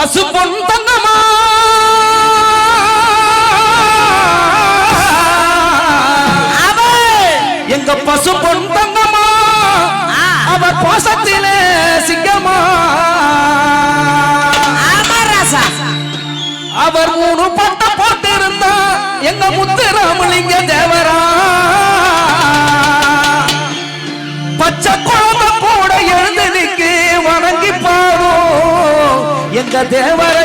பசு பொன் தங்கமா எங்க பசு பொன் தங்கமா அவ பாசத்திலே சிங்கமா? அவர் மூணு ದೇವರ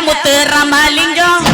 முத்து ரமலிங்கம்